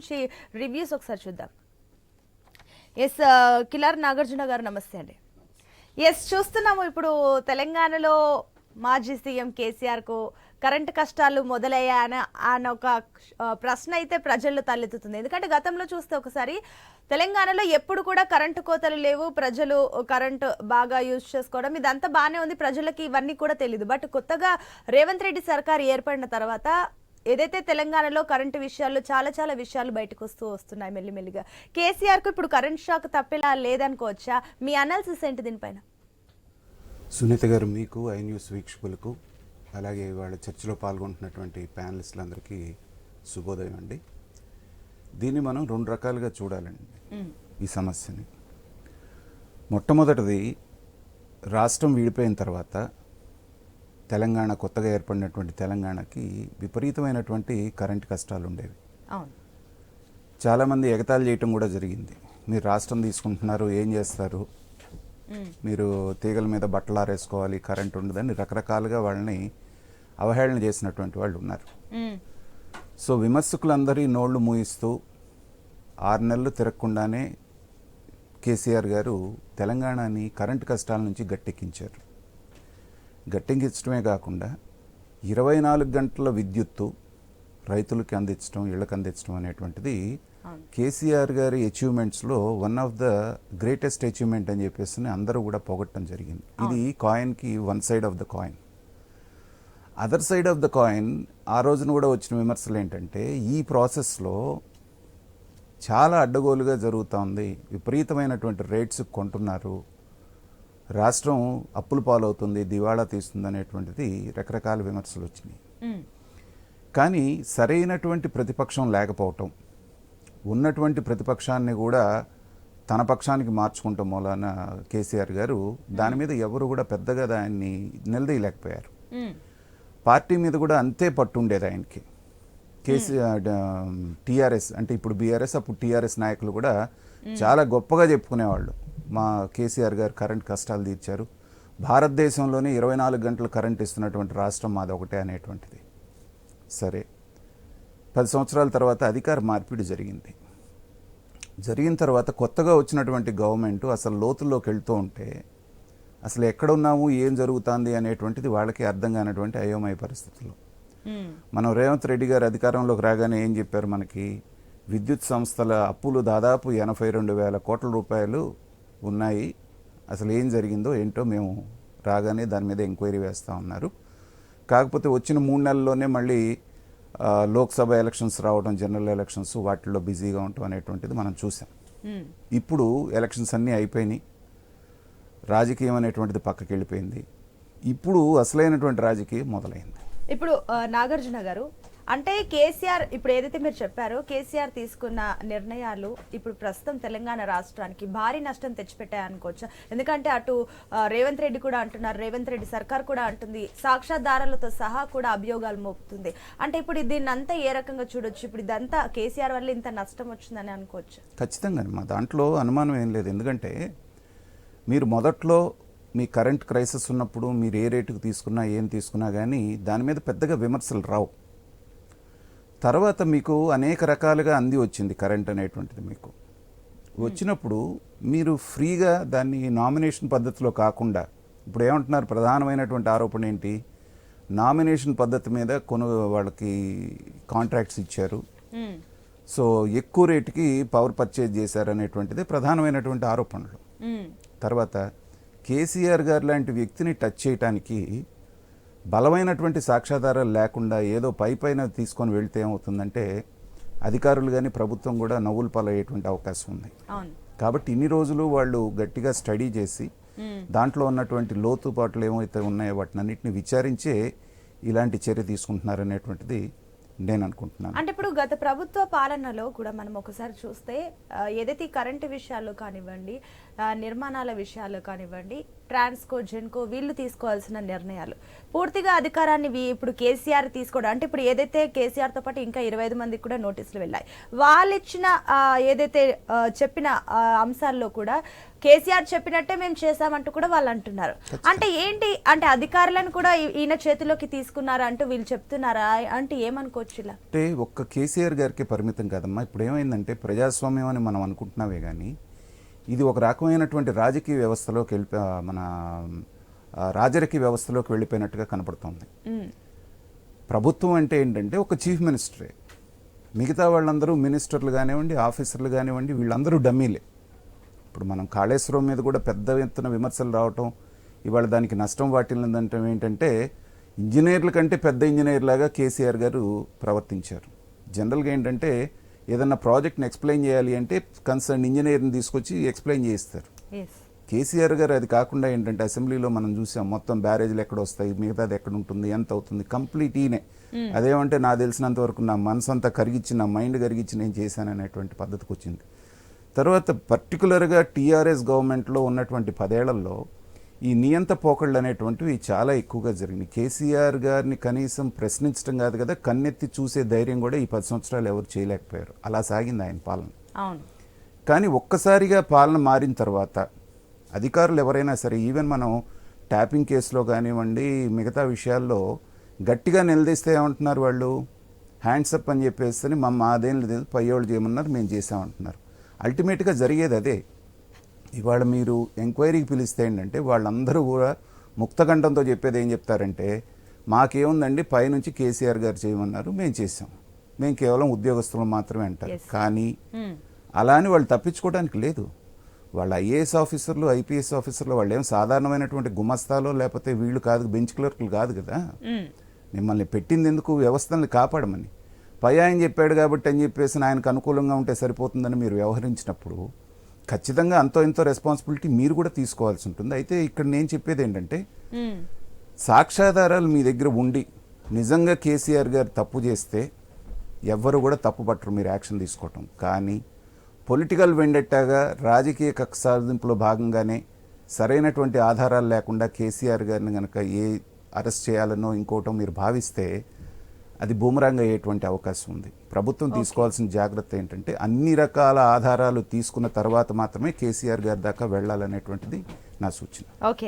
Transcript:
నుంచి రివ్యూస్ ఒకసారి చూద్దాం. ఎస్ uh, కిలార్ నాగార్జున గారు నమస్తే అండి. ఎస్ చూస్తున్నాము ఇప్పుడు తెలంగాణలో మాజీ సీఎం కేసీఆర్కు కరెంటు కష్టాలు మొదలయ్యాయన అన్న ఒక uh, ప్రశ్న అయితే ప్రజల్లో తలెత్తుతుంది. ఎందుకంటే గతంలో చూస్తే ఒకసారి తెలంగాణలో ఎప్పుడు కూడా కరెంటు కోతలు లేవు. ప్రజలు కరెంటు బాగా యూజ్ చేసుకోవడం ఇదంతా బాగానే ఉంది. ప్రజలకి ఇవన్నీ కూడా తెలియదు బట్ కొత్తగా రేవంత్ రెడ్డి సర్కార్ ఏర్పడిన తర్వాత ఏదైతే తెలంగాణలో కరెంటు విషయాల్లో చాలా చాలా విషయాలు బయటకు వస్తూ వస్తున్నాయి మెల్లిమెల్లిగా. కేసీఆర్కు ఇప్పుడు కరెంట్ షాక్ తప్పేలా లేదనుకోవచ్చా? మీ అనాలిసిస్ ఏంటి దీనిపైన? సునీత గారు మీకు ఐ న్యూస్ వీక్షకులకు అలాగే వాళ్ళ చర్చలో పాల్గొంటున్నటువంటి ప్యానలిస్టులందరికీ శుభోదయం అండి. దీన్ని మనం రెండు రకాలుగా చూడాలండి ఈ సమస్యని. మొట్టమొదటిది రాష్ట్రం విడిపోయిన తర్వాత తెలంగాణ కొత్తగా ఏర్పడినటువంటి తెలంగాణకి విపరీతమైనటువంటి కరెంట్ కష్టాలు ఉండేవి. చాలామంది ఎగతాళి చేయటం కూడా జరిగింది. మీరు రాష్ట్రం తీసుకుంటున్నారు ఏం చేస్తారు? మీరు తీగల మీద బట్టలు ఆరేసుకోవాలి కరెంట్ ఉండదని రకరకాలుగా వాళ్ళని అవహేళన చేసినటువంటి వాళ్ళు ఉన్నారు. సో విమర్శకులందరి నోళ్ళు మూయిస్తూ ఆరు నెలలు తిరగకుండానే కేసీఆర్ గారు తెలంగాణని కరెంటు కష్టాల నుంచి గట్టెక్కించారు. గట్టెక్కించడమే కాకుండా ఇరవై నాలుగు గంటల విద్యుత్తు రైతులకి అందించడం ఇళ్ళకి అందించడం అనేటువంటిది. కేసీఆర్ గారి అచీవ్మెంట్స్లో one of the greatest achievement అని చెప్పేసి అందరూ కూడా పొగట్టడం జరిగింది. ఇది కాయిన్కి one side of the coin. Other side of the coin ఆ రోజున కూడా వచ్చిన విమర్శలు ఏంటంటే ఈ ప్రాసెస్లో చాలా అడ్డగోలుగా జరుగుతూ ఉంది. విపరీతమైనటువంటి రేట్స్ కొంటున్నారు. రాష్ట్రం అప్పుల పాలవుతుంది దివాళా తీస్తుంది అనేటువంటిది రకరకాల విమర్శలు వచ్చినాయి. కానీ సరైనటువంటి ప్రతిపక్షం లేకపోవటం ఉన్నటువంటి ప్రతిపక్షాన్ని కూడా తన పక్షానికి మార్చుకుంటాం మూలాన కేసీఆర్ గారు దాని మీద ఎవరు కూడా పెద్దగా దాన్ని నిలదీయలేకపోయారు. పార్టీ మీద కూడా అంతే పట్టు ఉండేది ఆయనకి. కేసీఆర్ టీఆర్ఎస్ అంటే ఇప్పుడు బీఆర్ఎస్ అప్పుడు టీఆర్ఎస్ నాయకులు కూడా చాలా గొప్పగా చెప్పుకునేవాళ్ళు. మా కేసీఆర్ గారు కరెంట్ కష్టాలు తీర్చారు. భారతదేశంలోనే ఇరవై నాలుగు గంటలు కరెంట్ ఇస్తున్నటువంటి రాష్ట్రం మాది ఒకటే అనేటువంటిది. సరే. పది సంవత్సరాల తర్వాత అధికార మార్పిడి జరిగింది. జరిగిన తర్వాత కొత్తగా వచ్చినటువంటి గవర్నమెంట్ అసలు లోతుల్లోకి వెళ్తూ ఉంటే అసలు ఎక్కడున్నాము ఏం జరుగుతుంది అనేటువంటిది వాళ్ళకి అర్థం కానటువంటి అయోమయ పరిస్థితుల్లో మ్మ్. మనం రేవంత్ రెడ్డి గారు అధికారంలోకి రాగానే ఏం చెప్పారు మనకి? విద్యుత్ సంస్థల అప్పులు దాదాపు ఎనభై రెండు వేల కోట్ల రూపాయలు ఉన్నాయి. అసలు ఏం జరిగిందో ఏంటో మేము రాగానే దాని మీద ఎంక్వైరీ వేస్తూ ఉన్నారు. కాకపోతే వచ్చిన మూడు నెలల్లోనే మళ్ళీ లోక్సభ ఎలక్షన్స్ రావడం జనరల్ ఎలక్షన్స్ వాటిల్లో బిజీగా ఉండటం అనేటువంటిది మనం చూసాం. ఇప్పుడు ఎలక్షన్స్ అన్నీ అయిపోయినాయి. రాజకీయం అనేటువంటిది పక్కకి వెళ్ళిపోయింది. ఇప్పుడు అసలైనటువంటి రాజకీయం మొదలైంది. ఇప్పుడు నాగార్జున గారు అంటే కేసీఆర్ ఇప్పుడు ఏదైతే మీరు చెప్పారో కేసీఆర్ తీసుకున్న నిర్ణయాలు ఇప్పుడు ప్రస్తుతం తెలంగాణ రాష్ట్రానికి భారీ నష్టం తెచ్చిపెట్టాయనుకోవచ్చు. ఎందుకంటే అటు రేవంత్ రెడ్డి కూడా అంటున్నారు రేవంత్ రెడ్డి సర్కార్ కూడా అంటుంది సాక్షాధారాలతో సహా కూడా అభియోగాలు మోపుతుంది. అంటే ఇప్పుడు దీన్ని అంతా ఏ రకంగా చూడొచ్చు? ఇప్పుడు ఇదంతా కేసీఆర్ వల్ల ఇంత నష్టం వచ్చిందని అనుకోవచ్చు. ఖచ్చితంగా మా దాంట్లో అనుమానం ఏం లేదు. ఎందుకంటే మీరు మొదట్లో మీ కరెంట్ క్రైసిస్ ఉన్నప్పుడు మీరు ఏ రేటుకు తీసుకున్నా ఏం తీసుకున్నా కానీ దాని మీద పెద్దగా విమర్శలు రావు. తర్వాత మీకు అనేక రకాలుగా అంది వచ్చింది కరెంట్ అనేటువంటిది మీకు వచ్చినప్పుడు మీరు ఫ్రీగా దాన్ని నామినేషన్ పద్ధతిలో కాకుండా ఇప్పుడు ఏమంటున్నారు ప్రధానమైనటువంటి ఆరోపణ ఏంటి నామినేషన్ పద్ధతి మీద కొను వాళ్ళకి కాంట్రాక్ట్స్ ఇచ్చారు. సో ఎక్కువ రేటుకి పవర్ పర్చేజ్ చేశారనేటువంటిది ప్రధానమైనటువంటి ఆరోపణలు. తర్వాత కేసీఆర్ గారు లాంటి వ్యక్తిని టచ్ చేయటానికి బలమైనటువంటి సాక్ష్యాధారాలు లేకుండా ఏదో పై పైన తీసుకొని వెళ్తే ఏమవుతుందంటే అధికారులు కానీ ప్రభుత్వం కూడా నవ్వులు పాలయ్యేటువంటి అవకాశం ఉంది. కాబట్టి ఇన్ని రోజులు వాళ్ళు గట్టిగా స్టడీ చేసి. దాంట్లో ఉన్నటువంటి లోతుపాట్లు ఏమైతే ఉన్నాయో వాటిని అన్నింటిని విచారించే ఇలాంటి చర్య తీసుకుంటున్నారనేటువంటిది నేను అనుకుంటున్నాను. అంటే ఇప్పుడు గత ప్రభుత్వ పాలనలో కూడా మనం ఒకసారి చూస్తే ఏదైతే కరెంటు విషయాల్లో కానివ్వండి నిర్మాణాల విషయాల్లో కానివ్వండి ట్రాన్స్కో జెన్కో వీళ్ళు తీసుకోవాల్సిన నిర్ణయాలు. పూర్తిగా అధికారాన్ని ఇప్పుడు కేసీఆర్ తీసుకోవడం అంటే ఇప్పుడు ఏదైతే కేసీఆర్తో పాటు ఇంకా ఇరవై ఐదు మందికి కూడా నోటీసులు వెళ్ళాయి వాళ్ళు ఇచ్చిన ఏదైతే చెప్పిన అంశాల్లో కూడా కేసీఆర్ చెప్పినట్టే మేము చేశామంటూ కూడా వాళ్ళు అంటున్నారు. అంటే ఏంటి అంటే అధికారులను కూడా ఈయన చేతిలోకి తీసుకున్నారా అంటూ వీళ్ళు చెప్తున్నారా? అంటే ఏమనుకోవచ్చు ఇలా? అంటే ఒక్క కేసీఆర్ గారికి పరిమితం కాదమ్మా. ఇప్పుడు ఏమైందంటే ప్రజాస్వామ్యం అని మనం అనుకుంటున్నావే కానీ ఇది ఒక రకమైనటువంటి రాజకీయ వ్యవస్థలోకి వెళ్ళి మన ఆ, రాజరిక వ్యవస్థలోకి వెళ్ళిపోయినట్టుగా కనపడుతోంది. ప్రభుత్వం అంటే ఏంటంటే ఒక చీఫ్ మినిస్టరే. మిగతా వాళ్ళందరూ మినిస్టర్లు కానివ్వండి ఆఫీసర్లు కానివ్వండి వీళ్ళందరూ డమ్మీలే. ఇప్పుడు మనం కాళేశ్వరం మీద కూడా పెద్ద ఎత్తున విమర్శలు రావటం ఇవాళ దానికి నష్టం వాటిల్లిందంటే ఏంటంటే ఇంజనీర్ల కంటే పెద్ద ఇంజనీర్ లాగా కేసీఆర్ గారు ప్రవర్తించారు. జనరల్గా ఏంటంటే ఏదన్నా ప్రాజెక్ట్ని ఎక్స్ప్లెయిన్ చేయాలి అంటే కన్సర్న్ ఇంజనీర్ని తీసుకొచ్చి ఎక్స్ప్లెయిన్ చేయిస్తారు. కేసీఆర్ గారు అది కాకుండా ఏంటంటే అసెంబ్లీలో మనం చూసాం మొత్తం బ్యారేజ్లు ఎక్కడ వస్తాయి మిగతాది ఎక్కడ ఉంటుంది ఎంత అవుతుంది కంప్లీట్ ఈయనే. అదేమంటే నాకు తెలిసినంత వరకు నా మనసు అంతా కరిగిచ్చి నా మైండ్ కరిగిచ్చి నేను చేశాను అనేటువంటి పద్ధతికి వచ్చింది తర్వాత పర్టికులర్గా టీఆర్ఎస్ గవర్నమెంట్లో ఉన్నటువంటి పదేళ్ళలో ఈ నియంత పోకళ్ళు అనేటువంటివి చాలా ఎక్కువగా జరిగినాయి. కేసీఆర్ గారిని కనీసం ప్రశ్నించడం కాదు కదా కన్నెత్తి చూసే ధైర్యం కూడా ఈ పది సంవత్సరాలు ఎవరు చేయలేకపోయారు. అలా సాగింది ఆయన పాలన. అవును. కానీ ఒక్కసారిగా పాలన మారిన తర్వాత అధికారులు ఎవరైనా సరే ఈవెన్ మనం ట్యాపింగ్ కేసులో కానివ్వండి మిగతా విషయాల్లో గట్టిగా నిలదీస్తే ఏమంటున్నారు వాళ్ళు? హ్యాండ్స్ అప్ అని చెప్పేసి మా మాదేం లేదు పై వాళ్ళు చేయమన్నారు మేము చేసామంటున్నారు అల్టిమేట్గా జరిగేది అదే. ఇవాళ మీరు ఎంక్వైరీకి పిలిస్తే ఏంటంటే వాళ్ళందరూ కూడా ముక్తకంఠంతో చెప్పేది ఏం చెప్తారంటే మాకేముందండి పైనుంచి కేసీఆర్ గారు చేయమన్నారు మేము చేసాం మేము కేవలం ఉద్యోగస్తులు మాత్రమే అంటారు. కానీ ఉమ్, అలా అని వాళ్ళు తప్పించుకోవడానికి లేదు. వాళ్ళ ఐఏఎస్ ఆఫీసర్లు ఐపీఎస్ ఆఫీసర్లు వాళ్ళు ఏం సాధారణమైనటువంటి గుమస్తాలో లేకపోతే వీళ్ళు కాదు బెంచ్ క్లర్కులు కాదు కదా. ఉమ్, మిమ్మల్ని పెట్టింది ఎందుకు? వ్యవస్థల్ని కాపాడమని. పై ఆయన చెప్పాడు కాబట్టి అని చెప్పేసి ఆయనకు అనుకూలంగా ఉంటే సరిపోతుందని మీరు వ్యవహరించినప్పుడు ఖచ్చితంగా అంతో ఎంతో రెస్పాన్సిబిలిటీ మీరు కూడా తీసుకోవాల్సి ఉంటుంది. అయితే ఇక్కడ నేను చెప్పేది ఏంటంటే సాక్ష్యాధారాలు మీ దగ్గర ఉండి నిజంగా కేసీఆర్ గారు తప్పు చేస్తే ఎవ్వరు కూడా తప్పు పట్టరు మీరు యాక్షన్ తీసుకోవటం. కానీ పొలిటికల్ వెండెట్టాగా రాజకీయ కక్ష సాధింపులో భాగంగానే సరైనటువంటి ఆధారాలు లేకుండా కేసీఆర్ గారిని కనుక ఏ అరెస్ట్ చేయాలనో ఇంకోటో మీరు భావిస్తే అది బూమరాంగ్ అయ్యేటువంటి అవకాశం ఉంది. ప్రభుత్వం తీసుకోవాల్సిన జాగ్రత్త ఏంటంటే అన్ని రకాల ఆధారాలు తీసుకున్న తర్వాత మాత్రమే కేసీఆర్ గారి దాకా వెళ్ళాలనేటువంటిది నా సూచన. ఓకే.